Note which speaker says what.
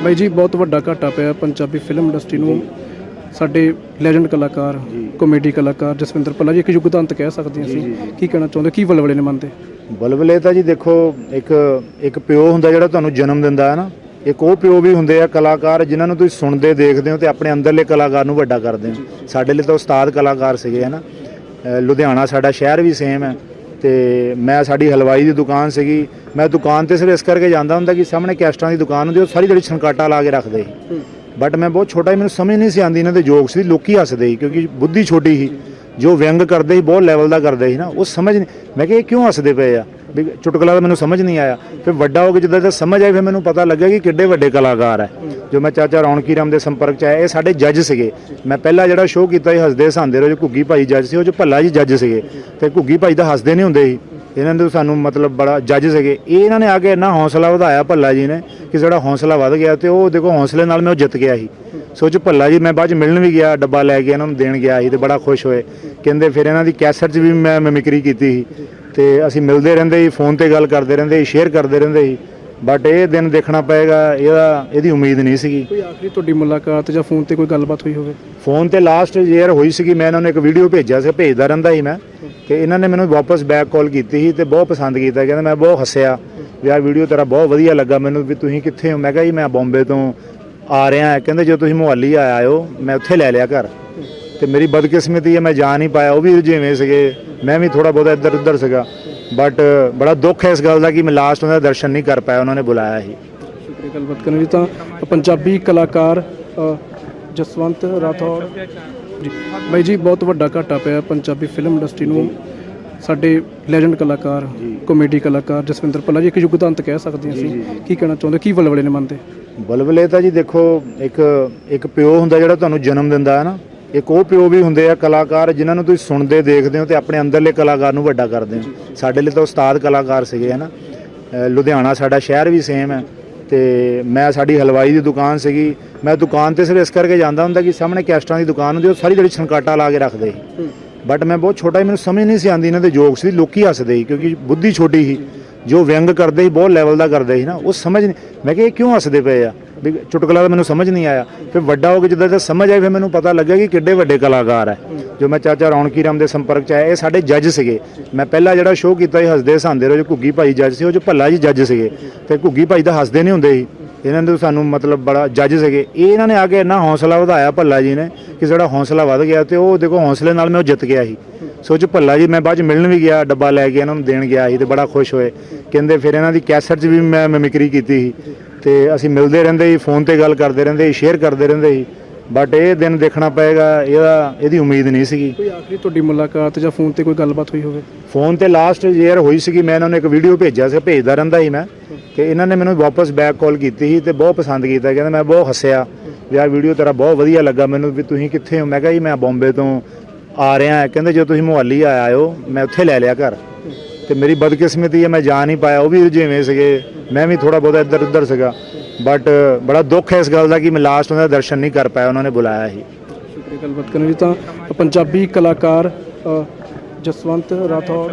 Speaker 1: ਬਾਈ ਜੀ ਬਹੁਤ ਵੱਡਾ ਘਾਟਾ ਪਿਆ ਪੰਜਾਬੀ ਫਿਲਮ ਇੰਡਸਟਰੀ ਨੂੰ। ਸਾਡੇ ਲੈਜੈਂਡ ਕਲਾਕਾਰ ਕਾਮੇਡੀ ਕਲਾਕਾਰ ਜਸਵਿੰਦਰ ਭੱਲਾ ਜੀ ਇੱਕ ਯੁੱਗ ਦਾ ਅੰਤ ਕਹਿ ਸਕਦੇ ਹਾਂ ਅਸੀਂ। ਕੀ ਕਹਿਣਾ ਚਾਹੁੰਦੇ ਕੀ ਬਲਵਲੇ ਨੇ ਮੰਨਦੇ?
Speaker 2: ਬਲਬਲੇ ਤਾਂ ਜੀ ਦੇਖੋ ਇੱਕ ਇੱਕ ਪਿਓ ਹੁੰਦਾ ਜਿਹੜਾ ਤੁਹਾਨੂੰ ਜਨਮ ਦਿੰਦਾ ਹੈ ਨਾ ਇੱਕ ਉਹ ਪਿਓ ਵੀ ਹੁੰਦੇ ਆ ਕਲਾਕਾਰ ਜਿਨ੍ਹਾਂ ਨੂੰ ਤੁਸੀਂ ਸੁਣਦੇ ਦੇਖਦੇ ਹੋ ਤੇ ਆਪਣੇ ਅੰਦਰਲੇ ਕਲਾਕਾਰ ਨੂੰ ਵੱਡਾ ਕਰਦੇ ਹੋ। ਸਾਡੇ ਲਈ ਤਾਂ ਉਸਤਾਦ ਕਲਾਕਾਰ ਸੀਗੇ ਹਨਾ ਅ, ਲੁਧਿਆਣਾ ਸਾਡਾ ਸ਼ਹਿਰ ਵੀ ਸੇਮ ਹੈ। ਤੇ ਮੈਂ ਸਾਡੀ ਹਲਵਾਈ ਦੀ ਦੁਕਾਨ ਸੀਗੀ। ਮੈਂ ਦੁਕਾਨ ਤੇ ਸਿਰਫ ਇਸ ਕਰਕੇ ਜਾਂਦਾ ਹੁੰਦਾ ਕਿ ਸਾਹਮਣੇ ਕੈਸਟਾਂ ਦੀ ਦੁਕਾਨ ਹੁੰਦੀ ਉਹ ਸਾਰੀ ਜਿਹੜੀ ਛਣਕਾਟਾ ਲਾ ਕੇ ਰੱਖਦੇ ਸੀ। ਬਟ ਮੈਂ ਬਹੁਤ ਛੋਟਾ ਸੀ ਮੈਨੂੰ ਸਮਝ ਨਹੀਂ ਸੀ ਆਉਂਦੀ ਇਹਨਾਂ ਦੇ ਜੋਕਸ ਦੀ ਲੋਕੀ ਹੱਸਦੇ ਸੀ ਕਿਉਂਕਿ ਬੁੱਧੀ ਛੋਟੀ ਸੀ। ਜੋ ਵਿਅੰਗ ਕਰਦੇ ਸੀ ਬਹੁਤ ਲੈਵਲ ਦਾ ਕਰਦੇ ਸੀ ਨਾ ਉਹ ਸਮਝ ਨਹੀਂ ਮੈਂ ਕਿਹਾ ਇਹ ਕਿਉਂ ਹੱਸਦੇ ਪਏ ਆ? ਵੀ ਚੁਟਕਲਾ ਤਾਂ ਮੈਨੂੰ ਸਮਝ ਨਹੀਂ ਆਇਆ। ਫਿਰ ਵੱਡਾ ਹੋ ਕੇ ਜਦੋਂ ਦਾ ਸਮਝ ਆਈ, ਫਿਰ ਮੈਨੂੰ ਪਤਾ ਲੱਗਿਆ ਕਿ ਕਿੱਡੇ ਵੱਡੇ ਕਲਾਕਾਰ ਹੈ। ਜੋ ਮੈਂ ਚਾਚਾ ਰੌਣਕੀ ਰਾਮ ਦੇ ਸੰਪਰਕ ਚ ਆਇਆ, ਇਹ ਸਾਡੇ ਜੱਜ ਸੀਗੇ। ਮੈਂ ਪਹਿਲਾ ਜਿਹੜਾ ਸ਼ੋਅ ਕੀਤਾ ਸੀ, ਹੱਸਦੇ ਹਸਾਂਦੇ ਰਹੋ, ਜੋ ਘੁੱਗੀ ਭਾਈ ਜੱਜ ਸੀ, ਉਹ ਜੋ ਭੱਲਾ ਜੀ ਜੱਜ ਸੀਗੇ। ਤੇ ਘੁੱਗੀ ਭਾਈ ਤਾਂ ਹੱਸਦੇ ਨਹੀਂ ਹੁੰਦੇ ਸੀ। ਇਹਨਾਂ ਦੇ ਸਾਨੂੰ ਮਤਲਬ ਬੜਾ ਜੱਜ ਸੀਗੇ। ਇਹ ਇਹਨਾਂ ਨੇ ਆ ਕੇ ਇੰਨਾ ਹੌਸਲਾ ਵਧਾਇਆ ਭੱਲਾ ਜੀ ਨੇ, ਕਿ ਜਿਹੜਾ ਹੌਸਲਾ ਵਧ ਗਿਆ ਤੇ ਉਹ ਦੇਖੋ ਹੌਸਲੇ ਨਾਲ ਮੈਂ ਉਹ ਜਿੱਤ ਗਿਆ ਸੀ। ਸੋਚ ਭੱਲਾ ਜੀ, ਮੈਂ ਬਾਅਦ ਚ ਮਿਲਣ ਵੀ ਗਿਆ, ਡੱਬਾ ਲੈ ਕੇ ਇਹਨਾਂ ਨੂੰ ਦੇਣ ਗਿਆ ਸੀ ਤੇ ਬੜਾ ਖੁਸ਼ ਹੋਏ। ਕਹਿੰਦੇ ਫਿਰ ਇਹਨਾਂ ਦੀ ਕੈਸਟ 'ਚ ਵੀ ਮੈਂ ਮਿਮਿਕਰੀ ਕੀਤੀ ਸੀ। ਤੇ ਅਸੀਂ ਮਿਲਦੇ ਰਹਿੰਦੇ ਸੀ ਫੋਨ ਤੇ ਗੱਲ ਕਰਦੇ ਰਹਿੰਦੇ ਸੀ ਸ਼ੇਅਰ ਕਰਦੇ ਰਹਿੰਦੇ ਸੀ ਬਟ ਇਹ ਦਿਨ ਦੇਖਣਾ ਪਏਗਾ ਇਹਦਾ ਇਹਦੀ ਉਮੀਦ ਨਹੀਂ ਸੀਗੀ।
Speaker 1: ਕੋਈ ਆਖਰੀ ਤੁਹਾਡੀ ਮੁਲਾਕਾਤ ਜਾਂ ਫੋਨ ਤੇ ਕੋਈ ਗੱਲਬਾਤ ਹੋਈ ਹੋਵੇ?
Speaker 2: ਫੋਨ ਤੇ ਲਾਸਟ ਈਅਰ ਹੋਈ ਸੀਗੀ ਮੈਂ ਇਹਨਾਂ ਨੂੰ ਇੱਕ ਵੀਡੀਓ ਭੇਜਿਆ ਸੀ ਭੇਜਦਾ ਰਹਿੰਦਾ ਸੀ ਮੈਂ। ਤੇ ਇਹਨਾਂ ਨੇ ਮੈਨੂੰ ਵਾਪਸ ਬੈਕ ਕਾਲ ਕੀਤੀ ਸੀ ਤੇ ਬਹੁਤ ਪਸੰਦ ਕੀਤਾ ਕਹਿੰਦਾ ਮੈਂ ਬਹੁਤ ਹੱਸਿਆ ਵੀ ਆਹ ਵੀਡੀਓ ਤੇਰਾ ਬਹੁਤ ਵਧੀਆ ਲੱਗਾ ਮੈਨੂੰ ਵੀ ਤੁਸੀਂ ਕਿੱਥੇ ਹੋ? ਮੈਂ ਕਿਹਾ ਜੀ ਮੈਂ ਬੰਬੇ ਤੋਂ ਆ ਰਿਹਾ ਹਾਂ ਕਹਿੰਦੇ ਜੇ ਤੁਸੀਂ ਮੁਹੱਲੀ ਆਇਆ ਹੋ ਮੈਂ ਉੱਥੇ ਲੈ ਲਿਆ ਘਰ। ਤੇ ਮੇਰੀ ਬਦਕਿਸਮਤੀ ਹੈ ਮੈਂ ਜਾ ਨਹੀਂ ਪਾਇਆ ਉਹ ਵੀ ਜਿਵੇਂ ਸੀਗੇ ਮੈਂ ਵੀ ਥੋੜਾ ਬਹੁਤਾ ਇੱਧਰ ਉੱਧਰ ਸੀਗਾ। ਬਟ ਬੜਾ ਦੁੱਖ ਹੈ ਇਸ ਗੱਲ ਦਾ ਕਿ ਮੈਂ ਲਾਸਟ ਉਹਨਾਂ ਦਾ ਦਰਸ਼ਨ ਨਹੀਂ ਕਰ ਪਾਇਆ ਉਹਨਾਂ ਨੇ ਬੁਲਾਇਆ ਸੀ।
Speaker 1: ਸ਼ੁਕਰੀਆ ਗੱਲਬਾਤ ਕਰਨ ਲਈ। ਤਾਂ ਪੰਜਾਬੀ ਕਲਾਕਾਰ ਜਸਵੰਤ ਰਾਠੌੜ ਜੀ ਬਾਈ ਜੀ ਬਹੁਤ ਵੱਡਾ ਘਾਟਾ ਪਿਆ ਪੰਜਾਬੀ ਫਿਲਮ ਇੰਡਸਟਰੀ ਨੂੰ। ਸਾਡੇ ਲੈਜੈਂਡ ਕਲਾਕਾਰ ਕਾਮੇਡੀ ਕਲਾਕਾਰ ਜਸਵਿੰਦਰ ਭੱਲਾ ਜੀ ਇੱਕ ਯੁੱਗ ਅੰਤ ਕਹਿ ਸਕਦੇ ਹਾਂ ਅਸੀਂ। ਕੀ ਕਹਿਣਾ ਚਾਹੁੰਦੇ ਕੀ ਬਲਵਲੇ ਨੇ ਮੰਨਦੇ?
Speaker 2: ਬਲਬਲੇ ਤਾਂ ਜੀ ਦੇਖੋ ਇੱਕ ਇੱਕ ਪਿਓ ਹੁੰਦਾ ਜਿਹੜਾ ਤੁਹਾਨੂੰ ਜਨਮ ਦਿੰਦਾ ਹੈ ਨਾ ਇੱਕ ਉਹ ਪਿਓ ਵੀ ਹੁੰਦੇ ਆ ਕਲਾਕਾਰ ਜਿਨ੍ਹਾਂ ਨੂੰ ਤੁਸੀਂ ਸੁਣਦੇ ਦੇਖਦੇ ਹੋ ਤੇ ਆਪਣੇ ਅੰਦਰਲੇ ਕਲਾਕਾਰ ਨੂੰ ਵੱਡਾ ਕਰਦੇ ਹੋ। ਸਾਡੇ ਲਈ ਤਾਂ ਉਸਤਾਦ ਕਲਾਕਾਰ ਸੀਗੇ ਹਨਾ ਲੁਧਿਆਣਾ ਸਾਡਾ ਸ਼ਹਿਰ ਵੀ ਸੇਮ ਹੈ ਤੇ ਮੈਂ ਸਾਡੀ ਹਲਵਾਈ ਦੀ ਦੁਕਾਨ ਸੀਗੀ। ਮੈਂ ਦੁਕਾਨ ਤੇ ਸਿਰਫ ਇਸ ਕਰਕੇ ਜਾਂਦਾ ਹੁੰਦਾ ਕਿ ਸਾਹਮਣੇ ਕੈਸਟਾਂ ਦੀ ਦੁਕਾਨ ਹੁੰਦੀ ਉਹ ਸਾਰੀ ਜਿਹੜੀ ਛਣਕਾਟਾ ਲਾ ਕੇ ਰੱਖਦੇ ਸੀ। ਬਟ ਮੈਂ ਬਹੁਤ ਛੋਟਾ ਸੀ ਮੈਨੂੰ ਸਮਝ ਨਹੀਂ ਸੀ ਆਉਂਦੀ ਇਹਨਾਂ ਦੇ ਜੋਕਸ ਦੀ ਲੋਕੀ ਹੱਸਦੇ ਸੀ ਕਿਉਂਕਿ ਬੁੱਧੀ ਛੋਟੀ ਸੀ। ਜੋ ਵਿਅੰਗ ਕਰਦੇ ਸੀ ਬਹੁਤ ਲੈਵਲ ਦਾ ਕਰਦੇ ਸੀ ਨਾ ਉਹ ਸਮਝ ਨਹੀਂ ਮੈਂ ਕਿਹਾ ਇਹ ਕਿਉਂ ਹੱਸਦੇ ਪਏ ਆ? ਵੀ ਚੁਟਕਲਾ ਤਾਂ ਮੈਨੂੰ ਸਮਝ ਨਹੀਂ ਆਇਆ। ਫਿਰ ਵੱਡਾ ਹੋ ਕੇ ਜਦੋਂ ਸਮਝ ਆਈ, ਫਿਰ ਮੈਨੂੰ ਪਤਾ ਲੱਗਿਆ ਕਿ ਕਿੱਡੇ ਵੱਡੇ ਕਲਾਕਾਰ ਹੈ। ਜੋ ਮੈਂ ਚਾਚਾ ਰੌਣਕੀ ਰਾਮ ਦੇ ਸੰਪਰਕ ਚ ਆਇਆ, ਇਹ ਸਾਡੇ ਜੱਜ ਸੀਗੇ। ਮੈਂ ਪਹਿਲਾ ਜਿਹੜਾ ਸ਼ੋਅ ਕੀਤਾ ਸੀ, ਹੱਸਦੇ ਹਸਾਂਦੇ ਰਹੋ ਜੋ ਘੁੱਗੀ ਭਾਈ ਜੱਜ ਸੀ, ਉਹ ਜੋ ਭੱਲਾ ਜੀ ਜੱਜ ਸੀਗੇ। ਤੇ ਘੁੱਗੀ ਭਾਈ ਤਾਂ ਹੱਸਦੇ ਨਹੀਂ ਹੁੰਦੇ ਸੀ। ਇਹਨਾਂ ਦੇ ਸਾਨੂੰ ਮਤਲਬ ਬੜਾ ਜੱਜ ਸੀਗੇ। ਇਹ ਇਹਨਾਂ ਨੇ ਆ ਕੇ ਇੰਨਾ ਹੌਸਲਾ ਵਧਾਇਆ ਭੱਲਾ ਜੀ ਨੇ ਕਿ ਸਾਡਾ ਹੌਸਲਾ ਵਧ ਗਿਆ ਤੇ ਉਹ ਦੇਖੋ ਹੌਸਲੇ ਨਾਲ ਮੈਂ ਉਹ ਜਿੱਤ ਗਿਆ ਸੀ। ਸੋਚ ਭੱਲਾ ਜੀ, ਮੈਂ ਬਾਅਦ ਚ ਮਿਲਣ ਵੀ ਗਿਆ, ਡੱਬਾ ਲੈ ਕੇ ਇਹਨਾਂ ਨੂੰ ਦੇਣ ਗਿਆ ਸੀ ਤੇ ਬੜਾ ਖੁਸ਼ ਹੋਏ। ਕਹਿੰਦੇ ਫਿਰ ਇਹਨਾਂ ਦੀ ਕੈਸਟ 'ਚ ਵੀ ਮੈਂ ਮਿਮਿਕਰੀ ਕੀਤੀ ਸੀ। ਤੇ ਅਸੀਂ ਮਿਲਦੇ ਰਹਿੰਦੇ ਸੀ ਫੋਨ ਤੇ ਗੱਲ ਕਰਦੇ ਰਹਿੰਦੇ ਸੀ ਸ਼ੇਅਰ ਕਰਦੇ ਰਹਿੰਦੇ ਸੀ। ਬਟ ਇਹ ਦਿਨ ਦੇਖਣਾ ਪਏਗਾ ਇਹਦਾ ਇਹਦੀ ਉਮੀਦ ਨਹੀਂ ਸੀਗੀ।
Speaker 1: ਕੋਈ ਆਖਰੀ ਤੁਹਾਡੀ ਮੁਲਾਕਾਤ ਜਾਂ ਫੋਨ ਤੇ ਕੋਈ ਗੱਲਬਾਤ ਹੋਈ ਹੋਵੇ?
Speaker 2: ਫੋਨ ਤੇ ਲਾਸਟ ਈਅਰ ਹੋਈ ਸੀਗੀ ਮੈਂ ਇਹਨਾਂ ਨੂੰ ਇੱਕ ਵੀਡੀਓ ਭੇਜਿਆ ਸੀ ਭੇਜਦਾ ਰਹਿੰਦਾ ਸੀ ਮੈਂ। ਤੇ ਇਹਨਾਂ ਨੇ ਮੈਨੂੰ ਵਾਪਸ ਬੈਕ ਕਾਲ ਕੀਤੀ ਸੀ ਤੇ ਬਹੁਤ ਪਸੰਦ ਕੀਤਾ ਕਹਿੰਦਾ ਮੈਂ ਬਹੁਤ ਹੱਸਿਆ। ਵੀ ਆਹ ਵੀਡੀਓ ਤੇਰਾ ਬਹੁਤ ਵਧੀਆ ਲੱਗਾ ਮੈਨੂੰ ਵੀ ਤੁਸੀਂ ਕਿੱਥੇ ਹੋ? ਮੈਂ ਕਿਹਾ ਜੀ ਮੈਂ ਬੰਬੇ ਤੋਂ ਆ ਰਿਹਾ ਹਾਂ ਕਹਿੰਦੇ ਜੇ ਤੁਸੀਂ ਮੁਹੱਲੀ ਆਇਆ ਹੋ ਮੈਂ ਉੱਥੇ ਲੈ ਲਿਆ ਘਰ। ਤੇ ਮੇਰੀ ਬਦਕਿਸਮਤੀ ਹੈ, ਮੈਂ ਜਾ ਨਹੀਂ ਪਾਇਆ, ਉਹ ਵੀ ਜਿਵੇਂ ਸੀਗੇ, ਮੈਂ ਵੀ ਥੋੜਾ ਬਹੁਤਾ ਇੱਧਰ ਉੱਧਰ ਸੀਗਾ। ਬਟ ਬੜਾ ਦੁੱਖ ਹੈ ਇਸ ਗੱਲ ਦਾ ਕਿ ਮੈਂ ਲਾਸਟ ਉਹਨਾਂ ਦਾ ਦਰਸ਼ਨ ਨਹੀਂ ਕਰ ਪਾਇਆ, ਉਹਨਾਂ ਨੇ ਬੁਲਾਇਆ ਸੀ
Speaker 1: ਸ਼ੁਕਰੀਆ ਗੱਲਬਾਤ ਕਰਨ ਲਈ। ਤਾਂ ਪੰਜਾਬੀ ਕਲਾਕਾਰ ਜਸਵੰਤ ਰਾਠੌੜ